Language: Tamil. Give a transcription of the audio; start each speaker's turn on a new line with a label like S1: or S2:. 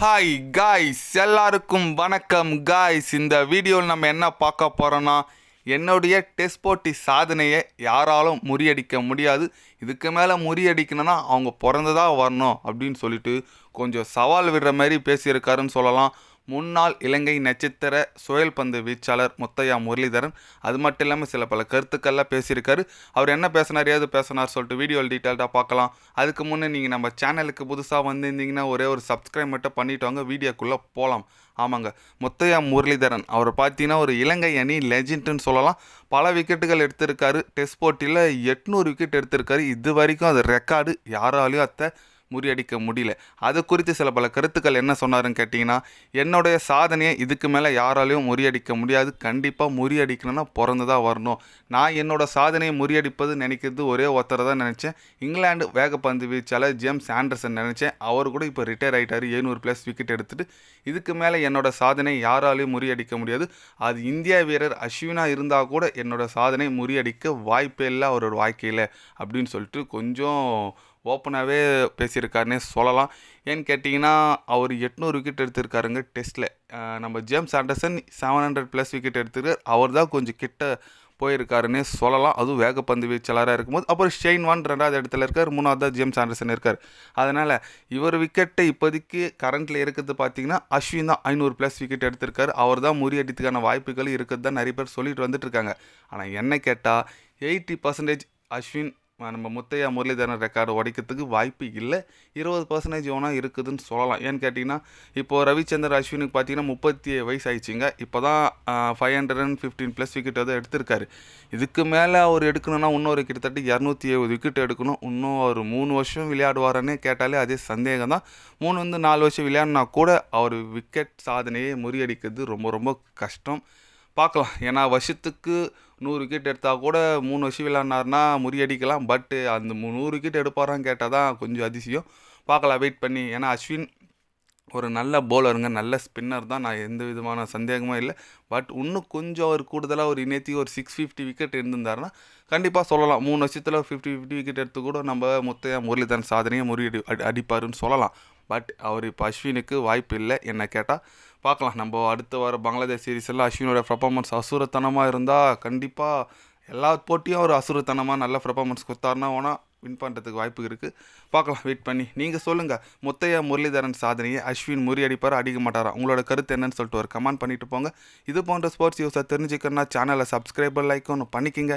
S1: ஹாய் காய்ஸ் எல்லாருக்கும் வணக்கம் காய்ஸ் இந்த வீடியோவில் நம்ம என்ன பார்க்க போகிறோன்னா என்னுடைய டெஸ்ட் போட்டி சாதனையை யாராலும் முறியடிக்க முடியாது. இதுக்கு மேலே முறியடிக்கணும்னா அவங்க பிறந்ததாக வரணும் அப்படின்னு சொல்லிட்டு கொஞ்சம் சவால் விடுற மாதிரி பேசியிருக்காருன்னு சொல்லலாம். முன்னாள் இலங்கை நட்சத்திர சுழல் பந்து வீச்சாளர் முத்தையா முரளிதரன். அது மட்டும் இல்லாமல் சில பல கருத்துக்கள்லாம் பேசியிருக்காரு. அவர் என்ன பேசினார் ஏது பேசினார் சொல்லிட்டு வீடியோ டீட்டெயில்டாக பார்க்கலாம். அதுக்கு முன்னே நீங்கள் நம்ம சேனலுக்கு புதுசாக வந்திருந்தீங்கன்னா ஒரே ஒரு சப்ஸ்கிரைப் மட்டும் பண்ணிட்டு வாங்க வீடியோக்குள்ளே போகலாம் ஆமாங்க. முத்தையா முரளிதரன். அவர் பார்த்தீங்கன்னா ஒரு இலங்கை அணி லெஜெண்ட்னு சொல்லலாம். பல விக்கெட்டுகள் எடுத்திருக்காரு. டெஸ்ட் போட்டியில் எட்நூறு விக்கெட் எடுத்திருக்காரு. இது வரைக்கும் அது ரெக்கார்டு யாராலையும் அத்தை முறியடிக்க முடியல. அது குறித்து சில பல கருத்துக்கள் என்ன சொன்னாருன்னு கேட்டிங்கன்னா என்னுடைய சாதனையை இதுக்கு மேலே யாராலையும் முறியடிக்க முடியாது. கண்டிப்பாக முறியடிக்கணும்னா பிறந்து தான் வரணும். நான் என்னோடய சாதனையை முறியடிப்பது நினைக்கிறது ஒரே ஒருத்தரை தான் நினச்சேன். இங்கிலாந்து வேகப்பந்து வீச்சாளர் ஜேம்ஸ் ஆண்டர்சன் நினச்சேன். அவர் கூட இப்போ ரிட்டையர் ஆகிட்டார் ஏழ்நூறு ப்ளஸ் விக்கெட் எடுத்துட்டு இதுக்கு மேலே என்னோடய சாதனை யாராலையும் முறியடிக்க முடியாது. அது இந்தியா வீரர் அஸ்வினா இருந்தால் கூட என்னோடய சாதனை முறியடிக்க வாய்ப்பே இல்லை அவரோட வாழ்க்கையில். அப்படின்னு சொல்லிட்டு கொஞ்சம் ஓப்பனாகவே பேசியிருக்காருன்னே சொல்லலாம். ஏன்னு கேட்டிங்கன்னா அவர் எட்நூறு விக்கெட் எடுத்திருக்காருங்க டெஸ்ட்டில் நம்ம James Anderson seven hundred plus wicket எடுத்திருக்கார் அவர் தான் கொஞ்சம் கிட்ட போயிருக்காருன்னே சொல்லலாம். அதுவும் வேகப்பந்து வீச்சாளராக இருக்கும்போது. அப்புறம் ஷெயின் வான் ரெண்டாவது இடத்துல இருக்கார் மூணாவது தான் ஜேம்ஸ் ஆண்டர்சன் இருக்கார். அதனால் இவர் விக்கெட்டை இப்போதைக்கு கரண்ட்டில் இருக்கிறது பார்த்தீங்கன்னா அஸ்வின் தான் ஐநூறு ப்ளஸ் விக்கெட் எடுத்திருக்காரு. அவர் தான் முறியடித்துக்கான வாய்ப்புகள் இருக்குது தான் நிறைய பேர் சொல்லிட்டு வந்துட்டு இருக்காங்க. ஆனால் என்ன கேட்டால் எயிட்டி பர்சன்டேஜ் அஸ்வின் நம்ம முத்தையா முரளிதரன் ரெக்கார்டு உடைக்கிறதுக்கு வாய்ப்பு இல்லை. இருபது பர்சன்டேஜ் வேணால் இருக்குதுன்னு சொல்லலாம். ஏன்னு கேட்டிங்கன்னா இப்போது ரவிச்சந்தர் அஸ்வினுக்கு பார்த்தீங்கன்னா முப்பத்தி வயசு ஆயிடுச்சிங்க இப்போ தான் five hundred and fifteen plus wicket அதை எடுத்திருக்காரு. இதுக்கு மேலே அவர் எடுக்கணும்னா இன்னொரு கிட்டத்தட்ட இரநூத்தி எழுபது விக்கெட் எடுக்கணும். இன்னும் அவர் மூணு வருஷம் விளையாடுவாரன்னே கேட்டாலே அதே சந்தேகம் தான். மூணு வந்து நாலு வருஷம் விளையாடினா கூட அவர் விக்கெட் சாதனையை முறியடிக்கிறது ரொம்ப ரொம்ப கஷ்டம். பார்க்கலாம். ஏன்னா வருஷத்துக்கு நூறு விக்கெட் எடுத்தால் கூட மூணு வருஷம் விளையாடினார்னா முறியடிக்கலாம் பட்டு அந்த நூறு விக்கெட் எடுப்பாரான்னு கேட்டால் தான் கொஞ்சம் அதிசயம். பார்க்கலாம் வெயிட் பண்ணி. ஏன்னா அஸ்வின் ஒரு நல்ல பவுலருங்க நல்ல ஸ்பின்னர் தான். நான் எந்த விதமான சந்தேகமும் இல்லை. பட் இன்னும் கொஞ்சம் அவர் கூடுதலாக ஒரு இணையத்தி ஒரு சிக்ஸ் ஃபிஃப்டி விக்கெட் இருந்திருந்தாருன்னா கண்டிப்பாக சொல்லலாம். மூணு வருஷத்தில் ஃபிஃப்டி ஃபிஃப்டி விக்கெட் எடுத்து கூட நம்ம முத்தையா முரளிதரன் சாதனையை முறியடி அடி அடிப்பாருன்னு சொல்லலாம். பட் அவர் இப்போ அஸ்வினுக்கு வாய்ப்பு இல்லை. என்ன கேட்டால் பார்க்கலாம். நம்ம அடுத்த வர பங்களாதேஷ் சீரிஸ் எல்லாம் அஸ்வினோட பர்ஃபார்மன்ஸ் அசுரத்தனமாக இருந்தால் கண்டிப்பாக எல்லா போட்டியும் ஒரு அசுரத்தனமாக நல்ல பர்ஃபார்மன்ஸ் கொடுத்தாருன்னா ஓனால் வின் பண்ணுறதுக்கு வாய்ப்பு இருக்குது பார்க்கலாம். வெயிட் பண்ணி. நீங்கள் சொல்லுங்கள் முத்தையா முரளிதரன் சாதனையை அஸ்வின் முறியடிப்பார் அடிக்க மாட்டாரா? உங்களோட கருத்து என்னன்னு சொல்லிட்டு ஒரு கமெண்ட் பண்ணிட்டு போங்க. இது போன்ற ஸ்போர்ட்ஸ் நியூஸை தெரிஞ்சுக்கணும்னா சேனலை சப்ஸ்கிரைபர் லைக் ஒன்று பண்ணிக்கிங்க.